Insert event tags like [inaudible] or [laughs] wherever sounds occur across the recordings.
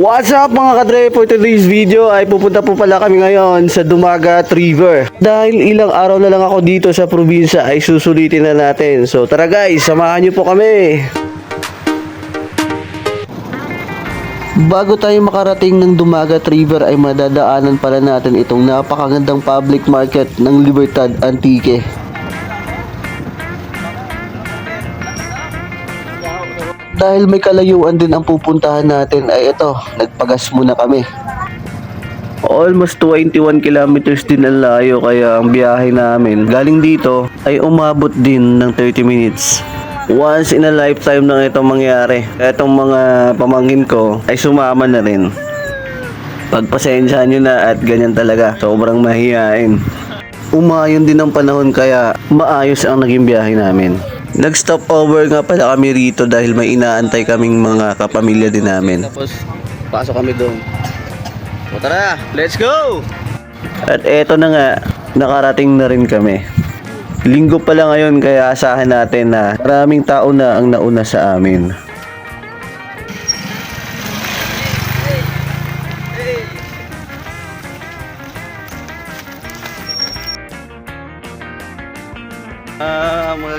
What's up mga kadre? For today's video ay pupunta po pala kami ngayon sa Dumagat River. Dahil ilang araw na lang ako dito sa probinsya ay susulitin na natin. So tara guys, samahan niyo po kami. Bago tayo makarating ng Dumagat River ay madadaanan pala natin itong napakagandang public market ng Libertad Antique. Dahil may kalayuan din ang pupuntahan natin ay ito, nagpagas muna kami. Almost 21 kilometers din ang layo kaya ang biyahe namin galing dito ay umabot din ng 30 minutes. Once in a lifetime lang itong mangyari. Itong mga pamangkin ko ay sumama na rin. Pagpasensyahan nyo na at ganyan talaga. Sobrang mahihain. Umayon din ang panahon kaya maayos ang naging biyahe namin. Nag-stop over nga pala kami rito dahil may inaantay kaming mga kapamilya din namin. Tapos pasok kami doon. O tara, let's go! At eto na nga, nakarating na rin kami. Linggo pa lang ngayon kaya asahan natin na maraming tao na ang nauna sa amin.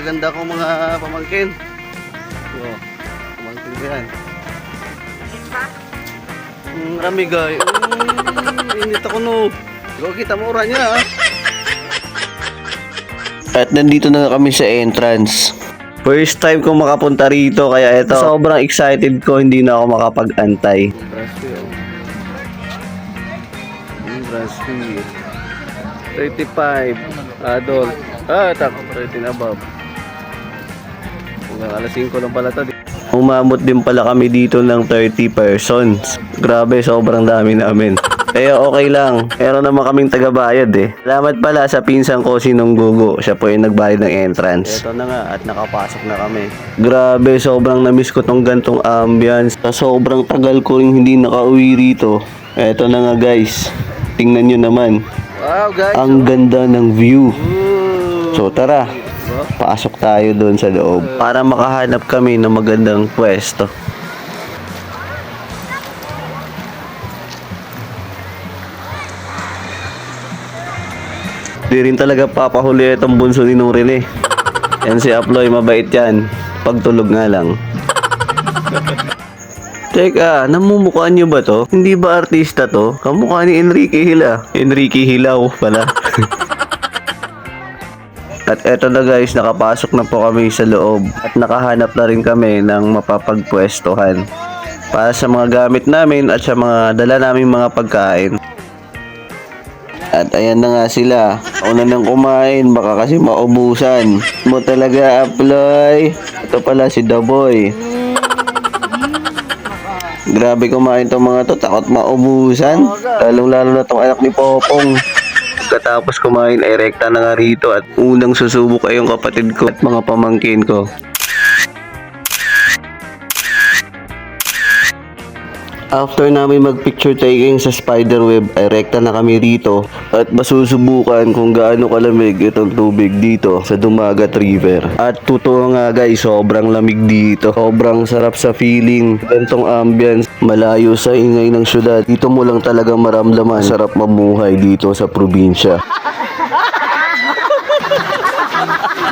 Magaganda ko mga pamangkin. Yo, pamangkin ko yan. Mm, rami guy. Mm, init ako no. Ikaw kita mo ura niya ah. At nandito na kami sa entrance. First time ko makapunta rito kaya ito sobrang excited ko hindi na ako makapag-antay. Brass fee. 35 adult. Ah, tako 13 above. Hanggang alas 5 lang pala to. Umamot din pala kami dito ng 30 persons. Grabe, sobrang dami namin. Kaya okay lang. Meron naman kaming tagabayad eh. Salamat pala sa pinsan ko si Nung Gugo. Siya po yung nagbayad ng entrance. Ito na nga at nakapasok na kami. Grabe, sobrang namiss ko tong gantong ambience. Sa sobrang tagal ko rin hindi nakauwi rito. Ito na nga guys. Tingnan nyo naman. Wow guys. Ang ganda ng view. So tara. Pasok tayo doon sa loob para makahanap kami ng magandang pwesto. Di rin talaga papahuli itong bunso ni Nurin eh. Yan si Aploy, mabait yan. Pagtulog nga lang. Teka, namumukhaan niyo ba to? Hindi ba artista to? Kamukha ni Enrique Hila. Enrique Hilaw pala. [laughs] At eto na guys, nakapasok na po kami sa loob. At nakahanap na rin kami ng mapapagpwestohan. Para sa mga gamit namin at sa mga dala naming mga pagkain. At ayan na nga sila. Una nang kumain, baka kasi maubusan. Mo talaga, Aploy. Ito pala si Daboy. Grabe kumain tong mga to, takot maubusan. Lalong lalo na tong anak ni Popong. Pagkatapos kumain, ay rekta na nga rito at unang susubok ay yung kapatid ko at mga pamangkin ko. After namin mag-picture taking sa spiderweb, ay rekta na kami rito at masusubukan kung gaano kalamig itong tubig dito sa Dumagat River. At totoo nga guys, sobrang lamig dito. Sobrang sarap sa feeling. Gantong ambience, malayo sa ingay ng syudad. Dito mo lang talaga maramdaman sarap mamuhay dito sa probinsya. [laughs]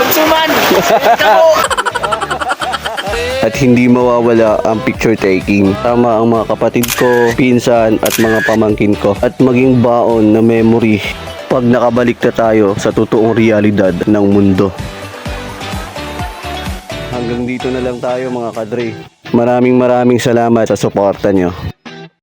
sumsuman! At hindi mawawala ang picture taking. Tama ang mga kapatid ko, pinsan at mga pamangkin ko. At maging baon na memory pag nakabalik na tayo sa totoong realidad ng mundo. Hanggang dito na lang tayo mga kadre. Maraming maraming salamat sa suporta nyo.